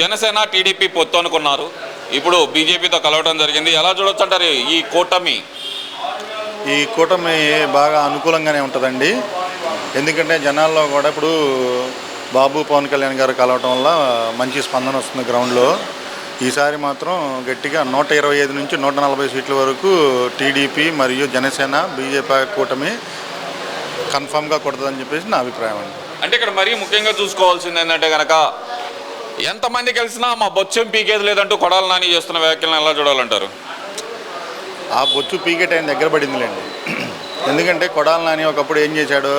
Janasena TDP పొత్తు అనుకున్నారు ఇప్పుడు బీజేపీతో కలవడం జరిగింది. ఎలా చూడొచ్చు అంటారు ఈ కూటమి? ఈ కూటమి బాగా అనుకూలంగానే ఉంటుందండి. ఎందుకంటే జనాల్లో కూడా ఇప్పుడు బాబు పవన్ కళ్యాణ్ గారు కలవటం వల్ల మంచి స్పందన వస్తుంది గ్రౌండ్లో. ఈసారి మాత్రం గట్టిగా నూట ఇరవై ఐదు నుంచి నూట నలభై సీట్ల వరకు టీడీపీ మరియు జనసేన బీజేపీ కూటమి కన్ఫామ్గా కొడుతుందని చెప్పేసి నా అభిప్రాయం అండి. అంటే ఇక్కడ మరీ ముఖ్యంగా చూసుకోవాల్సింది ఏంటంటే కనుక ఎంతమంది కలిసినా మా బొచ్చం పీకేది లేదంటూ కొడాల నాని చేస్తున్న వ్యాఖ్యలను ఎలా చూడాలంటారు? ఆ బొచ్చు పీకెట్ ఆయన దగ్గర పడిందిలేండి. ఎందుకంటే కొడాల నాని ఒకప్పుడు ఏం చేశాడు?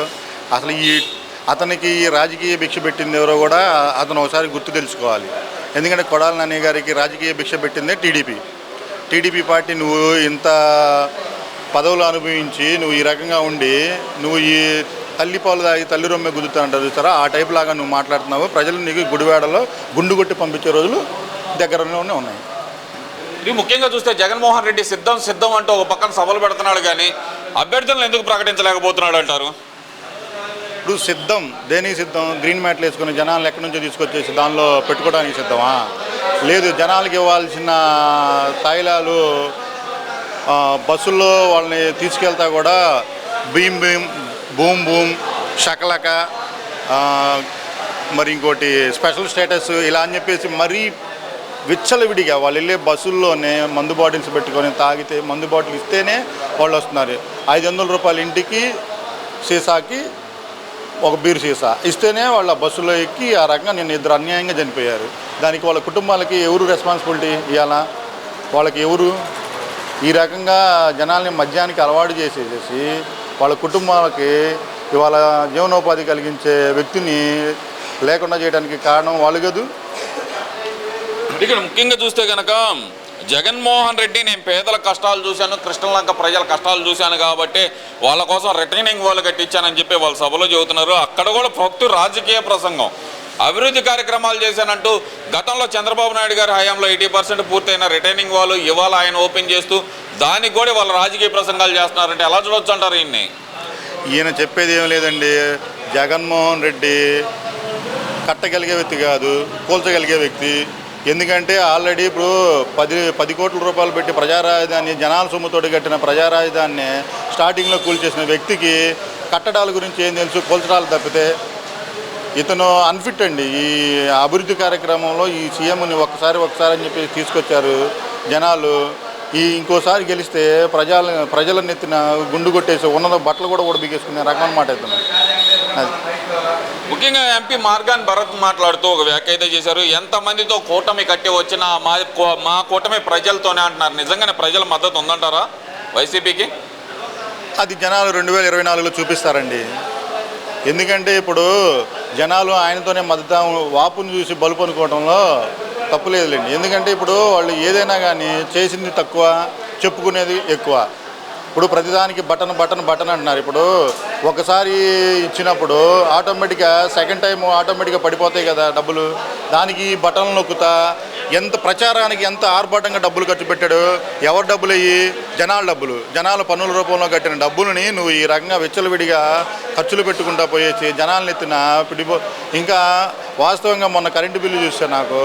అసలు ఈ అతనికి ఈ రాజకీయ భిక్ష పెట్టింది ఎవరో కూడా అతను ఒకసారి గుర్తు తెలుసుకోవాలి. ఎందుకంటే కొడాల నాని గారికి రాజకీయ భిక్ష పెట్టిందే టీడీపీ. టీడీపీ పార్టీ నువ్వు ఇంత పదవులు అనుభవించి నువ్వు ఈ రకంగా ఉండి నువ్వు ఈ తల్లి పాలు తాగి తల్లి రొమ్మె గుద్దుతా అంటారు చూస్తారా ఆ టైప్ లాగా నువ్వు మాట్లాడుతున్నావు. ప్రజలు నీకు గుడివాడలో గుండు కొట్టి పంపించే రోజులు దగ్గరలోనే ఉన్నాయి. ఇది ముఖ్యంగా చూస్తే జగన్మోహన్ రెడ్డి సిద్ధం సిద్ధం అంటూ ఒక పక్కన సభలు పెడుతున్నాడు కానీ అభ్యర్థులను ఎందుకు ప్రకటించలేకపోతున్నాడు అంటారు? ఇప్పుడు సిద్ధం దేనికి సిద్ధం? గ్రీన్ మ్యాట్లు వేసుకుని జనాలను ఎక్కడి నుంచో తీసుకొచ్చేసి దానిలో పెట్టుకోవడానికి సిద్ధమా? లేదు జనాలకి ఇవ్వాల్సిన తాయిలాలు ఆ, బస్సుల్లో వాళ్ళని తీసుకెళ్తా కూడా Bheem Bheem boom boom shakalaka మరి ఇంకోటి స్పెషల్ స్టేటస్ ఇలా అని చెప్పేసి మరీ విచ్చలవిడిగా వాళ్ళు వెళ్ళే బస్సుల్లోనే మందు బాటిల్స్ పెట్టుకొని తాగితే మందు బాటిల్ ఇస్తేనే వాళ్ళు వస్తున్నారు. ఐదు వందల రూపాయలు ఇంటికి సీసాకి ఒక బీరు సీసా ఇస్తేనే వాళ్ళ బస్సులో ఎక్కి ఆ రకంగా నేను ఇద్దరు అన్యాయంగా చనిపోయారు. దానికి వాళ్ళ కుటుంబాలకి ఎవరు రెస్పాన్సిబిలిటీ ఇవ్వాల వాళ్ళకి ఎవరు? ఈ రకంగా జనాల్ని మద్యానికి అలవాటు చేసేసేసి వాళ్ళ కుటుంబాలకి ఇవాళ జీవనోపాధి కలిగించే వ్యక్తిని లేకుండా చేయడానికి కారణం వాళ్ళు కదూ. ఇక్కడ ముఖ్యంగా చూస్తే కనుక జగన్మోహన్ రెడ్డి నేను పేదల కష్టాలు చూశాను కృష్ణలంక ప్రజల కష్టాలు చూశాను కాబట్టి వాళ్ళ కోసం రిటైనింగ్ వాళ్ళు కట్టించానని చెప్పి వాళ్ళ సభలో చెబుతున్నారు. అక్కడ కూడా భక్తు రాజకీయ ప్రసంగం. అభివృద్ధి కార్యక్రమాలు చేశానంటూ గతంలో చంద్రబాబు నాయుడు గారి హయాంలో ఎయిటీ పర్సెంట్ పూర్తయిన రిటైనింగ్ వాళ్ళు ఇవాళ ఆయన ఓపెన్ చేస్తూ దానికి కూడా వాళ్ళ రాజకీయ ప్రసంగాలు చేస్తున్నారంటే ఎలా చూడొచ్చు అంటారు ఈయన్ని? ఈయన చెప్పేది ఏం లేదండి. జగన్మోహన్ రెడ్డి కట్టగలిగే వ్యక్తి కాదు కూల్చగలిగే వ్యక్తి. ఎందుకంటే ఆల్రెడీ ఇప్పుడు పది పది కోట్ల రూపాయలు పెట్టి ప్రజారాజధాని జనాల సొమ్ముతోటి కట్టిన ప్రజారాజధాన్ని స్టార్టింగ్లో కూల్చేసిన వ్యక్తికి కట్టడాల గురించి ఏం తెలుసు? కూల్చడాలు తప్పితే ఇతను అన్ఫిట్ అండి. ఈ అభివృద్ధి కార్యక్రమంలో ఈ సీఎంని ఒక్కసారి ఒక్కసారి అని చెప్పి తీసుకొచ్చారు జనాలు. ఈ ఇంకోసారి గెలిస్తే ప్రజల ప్రజల నెత్తిన గుండు కొట్టేసి ఉన్నత బట్టలు కూడా కూడా బిగేసుకునే రకమైన మాట అవుతున్నాయి అది. ముఖ్యంగా ఎంపీ మార్గాన్ భరత్ మాట్లాడుతూ ఒక వ్యాఖ్య అయితే చేశారు. ఎంతమందితో కూటమి కట్టి వచ్చినా మా మా కూటమి ప్రజలతోనే అంటున్నారు. నిజంగానే ప్రజల మద్దతు ఉందంటారా వైసీపీకి? అది జనాలు రెండు వేల ఇరవై నాలుగులో చూపిస్తారండి. ఎందుకంటే ఇప్పుడు జనాలు ఆయనతోనే మద్దతు వాపుని చూసి బలుపు అనుకోవడంలో తప్పు లేదులేండి. ఎందుకంటే ఇప్పుడు వాళ్ళు ఏదైనా కానీ చేసింది తక్కువ చెప్పుకునేది ఎక్కువ. ఇప్పుడు ప్రతిదానికి బటన్ బటన్ బటన్ అంటున్నారు. ఇప్పుడు ఒకసారి ఇచ్చినప్పుడు ఆటోమేటిక్గా సెకండ్ టైం ఆటోమేటిక్గా పడిపోతాయి కదా డబ్బులు. దానికి బటన్ నొక్కుతా ఎంత ప్రచారానికి ఎంత ఆర్భాటంగా డబ్బులు ఖర్చు పెట్టాడు ఎవరు డబ్బులు అయ్యి జనాల డబ్బులు. జనాల పన్నుల రూపంలో కట్టిన డబ్బులని నువ్వు ఈ రకంగా విచ్చలవిడిగా ఖర్చులు పెట్టుకుంటా పోయేసి జనాలను ఎత్తిన పిడిపో ఇంకా వాస్తవంగా మొన్న కరెంటు బిల్లు చూస్తే నాకు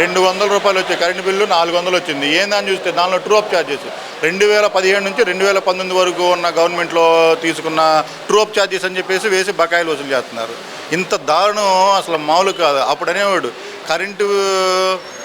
రెండు వందల రూపాయలు వచ్చే కరెంటు బిల్లు నాలుగు వందలు వచ్చింది. ఏందని చూస్తే దానిలో ట్రూ అప్ ఛార్జెస్ రెండు వేల పదిహేడు నుంచి రెండు వేల పంతొమ్మిది వరకు ఉన్న గవర్నమెంట్లో తీసుకున్న ట్రూ అప్ ఛార్జెస్ అని చెప్పేసి వేసి బకాయిలు వసూలు చేస్తున్నారు. ఇంత దారుణం అసలు మామూలు కాదు. అప్పుడు అనేవాడు కరెంటు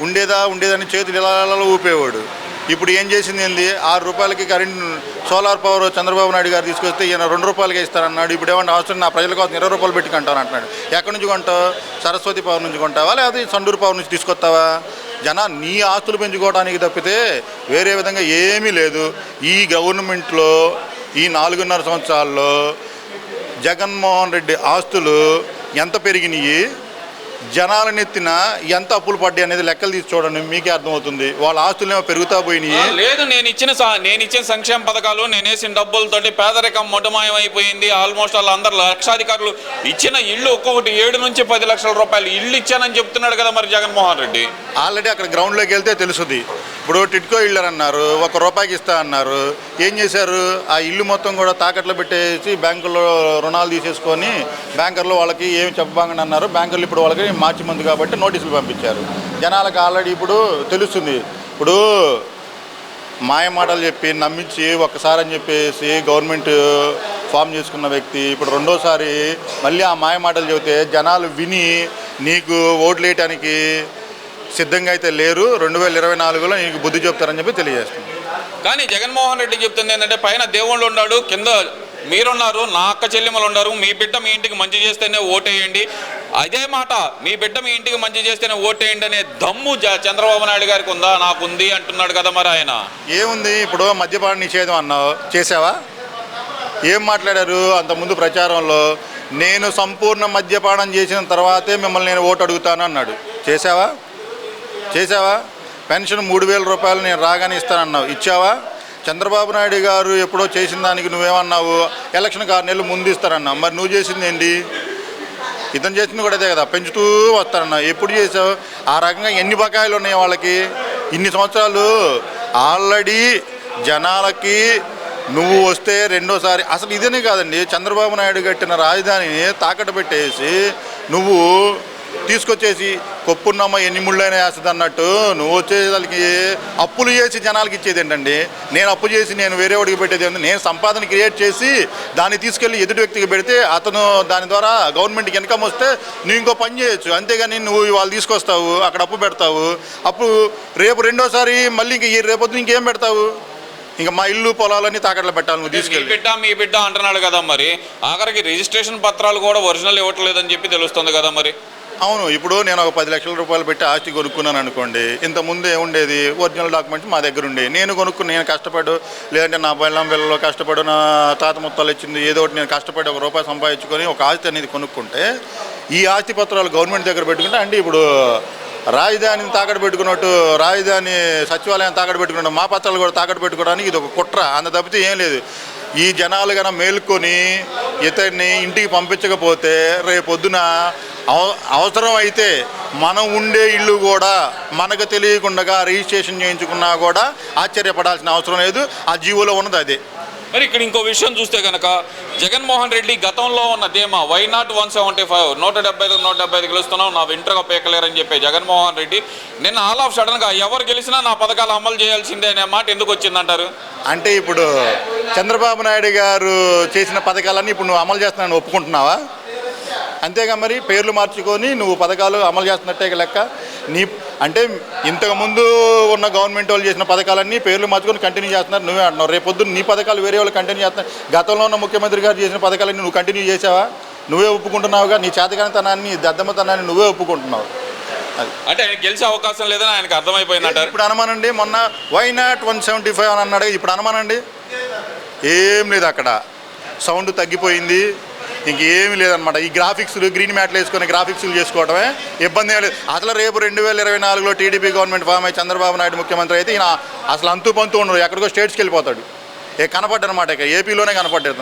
ఉండేదా ఉండేదని చేతులు ఇలా ఇలా ఊపేవాడు. ఇప్పుడు ఏం చేసింది ఏంది? ఆరు రూపాయలకి current solar power Chandrababu Naidu garu తీసుకొస్తే ఈయన రెండు రూపాయలకే ఇస్తారన్నాడు. ఇప్పుడు ఏమన్నా అవసరం నా ప్రజల కోసం ఇరవై రూపాయలు పెట్టి కొంటాను అంటున్నాడు. ఎక్కడి నుంచి కొంటావు? సరస్వతి పవర్ నుంచి కొంటావా? లేదా సండూరు పవర్ నుంచి తీసుకొస్తావా? జన నీ ఆస్తులు పెంచుకోవడానికి తప్పితే వేరే విధంగా ఏమీ లేదు. ఈ గవర్నమెంట్లో ఈ నాలుగున్నర సంవత్సరాల్లో జగన్మోహన్ రెడ్డి ఆస్తులు ఎంత పెరిగినాయి? జనాల నెత్తిన ఎంత అప్పులు పడ్డాయి అనేది లెక్కలు తీసి చూడండి మీకే అర్థమవుతుంది. వాళ్ళ ఆస్తులు ఏమో పెరుగుతా పోయినాయి. లేదు నేను ఇచ్చిన నేను ఇచ్చిన సంక్షేమ పథకాలు నేను వేసిన డబ్బులతోటి పేదరికం మొటమాయం అయిపోయింది ఆల్మోస్ట్ వాళ్ళు అందరు లక్షాధికారులు ఇచ్చిన ఇల్లు ఒక్కొక్కటి ఏడు నుంచి పది లక్షల రూపాయలు ఇల్లు ఇచ్చానని చెప్తున్నాడు కదా మరి జగన్మోహన్ రెడ్డి. ఆల్రెడీ అక్కడ గ్రౌండ్లోకి వెళ్తే తెలుస్తుంది ఇప్పుడు టిట్కో ఇళ్ళర్ అన్నారు ఒక రూపాయికి ఇస్తా అన్నారు. ఏం చేశారు? ఆ ఇల్లు మొత్తం కూడా తాకట్లో పెట్టేసి బ్యాంకుల్లో రుణాలు తీసేసుకొని బ్యాంకర్లు వాళ్ళకి ఏమి చెప్పబాగని అన్నారు. బ్యాంకర్లు ఇప్పుడు వాళ్ళకి మార్చి మంది కాబట్టి నోటీసులు పంపించారు. జనాలకు ఆల్రెడీ ఇప్పుడు తెలుస్తుంది. ఇప్పుడు మాయ మాటలు చెప్పి నమ్మించి ఒక్కసారి అని చెప్పేసి గవర్నమెంట్ ఫామ్ చేసుకున్న వ్యక్తి ఇప్పుడు రెండోసారి మళ్ళీ ఆ మాయ మాటలు చెబితే జనాలు విని నీకు ఓట్లు వేయటానికి సిద్ధంగా అయితే లేరు. రెండు వేల ఇరవై నాలుగులో నీకు బుద్ధి చెప్తారని చెప్పి తెలియజేస్తుంది కానీ జగన్మోహన్ రెడ్డి చెప్తుంది ఏంటంటే పైన దేవుళ్ళు ఉన్నాడు కింద మీరున్నారు నా అక్క చెల్లెమ్మలు ఉన్నారు మీ బిడ్డ మీ ఇంటికి మంచి చేస్తేనే ఓటేయండి. అదే మాట మీ బిడ్డ మీ ఇంటికి మంచి చేస్తేనే ఓటేయండి అనే దమ్ము చంద్రబాబు నాయుడు గారికి ఉందా? నాకు ఉంది అంటున్నాడు కదా మరి ఆయన. ఏముంది? ఇప్పుడు మద్యపాన నిషేధం అన్నావు. చేసావా ఏం మాట్లాడారు అంతకుముందు ప్రచారంలో? నేను సంపూర్ణ మద్యపానం చేసిన తర్వాతే మిమ్మల్ని నేను ఓటు అడుగుతాను అన్నాడు. చేసావా చేసావా పెన్షన్ మూడు వేల రూపాయలు నేను రాగానే ఇస్తానన్నావు. ఇచ్చావా? చంద్రబాబు నాయుడు గారు ఎప్పుడో చేసిన దానికి నువ్వేమన్నావు? ఎలక్షన్కి ఆరు నెలలు ముందు ఇస్తారన్నావు మరి నువ్వు చేసింది ఏంటి? ఇతను చేసింది కూడా అదే కదా. పెంచుతూ వస్తారన్నావు ఎప్పుడు చేసావు ఆ రకంగా ఎన్ని బకాయిలు ఉన్నాయి వాళ్ళకి? ఇన్ని సంవత్సరాలు? ఆల్రెడీ జనాలకి నువ్వు వస్తే రెండోసారి అసలు ఇదేనే కాదండి. చంద్రబాబు నాయుడు కట్టిన రాజధానిని తాకట్టు పెట్టేసి నువ్వు తీసుకొచ్చేసి కొప్పున్నమ్మ ఎన్ని ముళ్ళైనా వేస్తుంది అన్నట్టు నువ్వు వచ్చేసరికి అప్పులు చేసి జనాలకి ఇచ్చేది ఏంటండి? నేను అప్పు చేసి నేను వేరే వాడికి పెట్టేది ఏంటి? నేను సంపాదన క్రియేట్ చేసి దాన్ని తీసుకెళ్ళి ఎదుటి వ్యక్తికి పెడితే అతను దాని ద్వారా గవర్నమెంట్కి ఇన్కమ్ వస్తే నువ్వు ఇంకో పని చేయొచ్చు. అంతేగాని నువ్వు వాళ్ళు తీసుకొస్తావు అక్కడ అప్పు పెడతావు. అప్పు రేపు రెండోసారి మళ్ళీ ఇంక ఈ రేపొద్దు ఇంకేం పెడతావు? ఇంకా మా ఇల్లు పొలాలన్నీ తాకట్లో పెట్టాలి నువ్వు తీసుకెళ్ళి. బిడ్డ మీ బిడ్డ అంటున్నాడు కదా మరి. ఆఖరికి రిజిస్ట్రేషన్ పత్రాలు కూడా ఒరిజినల్ ఇవ్వట్లేదని చెప్పి తెలుస్తుంది కదా మరి. అవును ఇప్పుడు నేను ఒక పది లక్షల రూపాయలు పెట్టి ఆస్తి కొనుక్కున్నాను అనుకోండి ఇంత ముందు ఏముండేది? ఒరిజినల్ డాక్యుమెంట్స్ మా దగ్గర ఉండే నేను కొనుక్కుని నేను కష్టపడు లేదంటే నా బెల్లం పిల్లలు కష్టపడు నా తాత ముత్తాలు ఇచ్చింది ఏదో ఒకటి నేను కష్టపడి ఒక రూపాయి సంపాదించుకొని ఒక ఆస్తి అనేది కొనుక్కుంటే ఈ ఆస్తి పత్రాలు గవర్నమెంట్ దగ్గర పెట్టుకుంటే అంటే ఇప్పుడు రాజధానిని తాకట్టు పెట్టుకున్నట్టు రాజధాని సచివాలయం తాకట్టు పెట్టుకున్నట్టు మా పత్రాలు కూడా తాకట్టు పెట్టుకోవడానికి ఇది ఒక కుట్ర. అంత తప్పితే ఏం లేదు. ఈ జనాలు కనుక మేలుకొని ఇతన్ని ఇంటికి పంపించకపోతే రేపొద్దున అవ- అవసరం అయితే మనం ఉండే ఇల్లు కూడా మనకు తెలియకుండా రిజిస్ట్రేషన్ చేయించుకున్నా కూడా ఆశ్చర్యపడాల్సిన అవసరం లేదు. ఆ జీవోలో ఉన్నది అదే. మరి ఇక్కడ ఇంకో విషయం చూస్తే కనుక జగన్మోహన్ రెడ్డి గతంలో ఉన్న ధీమా why not one seventy five నూట డెబ్బై ఐదు నూట డెబ్బై ఐదు గెలుస్తున్నావు నా వెంట్రుగా పేకలేరని చెప్పే జగన్మోహన్ రెడ్డి నిన్న ఆల్ ఆఫ్ సడన్గా ఎవరు గెలిచినా నా పథకాలు అమలు చేయాల్సిందే అనే మాట ఎందుకు వచ్చిందంటారు? అంటే ఇప్పుడు చంద్రబాబు నాయుడు గారు చేసిన పథకాలన్నీ ఇప్పుడు నువ్వు అమలు చేస్తున్నాను ఒప్పుకుంటున్నావా? అంతేగా మరి పేర్లు మార్చుకొని నువ్వు పథకాలు అమలు చేస్తున్నట్టే లెక్క. నీ అంటే ఇంతకుముందు ఉన్న గవర్నమెంట్ వాళ్ళు చేసిన పథకాలన్నీ పేర్లు మార్చుకొని కంటిన్యూ చేస్తున్నారు నువ్వే అంటున్నావు. రేపొద్దు నీ పథకాలు వేరే వాళ్ళు కంటిన్యూ చేస్తున్నారు. గతంలో ఉన్న ముఖ్యమంత్రి గారు చేసిన పథకాలన్నీ నువ్వు కంటిన్యూ చేసావా? నువ్వే ఒప్పుకుంటున్నావుగా? నీ చేతకానితనాన్ని దద్దమ్మతనాన్ని నువ్వే ఒప్పుకుంటున్నావు. అంటే ఆయన గెలిచే అవకాశం లేదని ఆయనకు అర్థమైపోయిందంటారు. ఇప్పుడు అనుమానండి మొన్న why not one seventy five అని అన్నాడు. ఇప్పుడు అనుమానండి ఏం లేదు అక్కడ. సౌండ్ తగ్గిపోయింది. ఇంకేమీ లేదనమాట ఈ గ్రాఫిక్స్ గ్రీన్ మ్యాట్లు వేసుకొని గ్రాఫిక్స్లు చేసుకోవడమే ఇబ్బంది ఏం లేదు. అసలు రేపు రెండు వేల ఇరవై నాలుగులో టీడీపీ గవర్నమెంట్ ఫామ్ అయ్యి చంద్రబాబు నాయుడు ముఖ్యమంత్రి అయితే ఈయన అసలు అంతు పంతు ఉండరు. ఎక్కడికో స్టేట్స్కి వెళ్ళిపోతాడు. ఏ కనపడ్డనమాట ఇక. ఏపీలోనే కనపడ్డాడు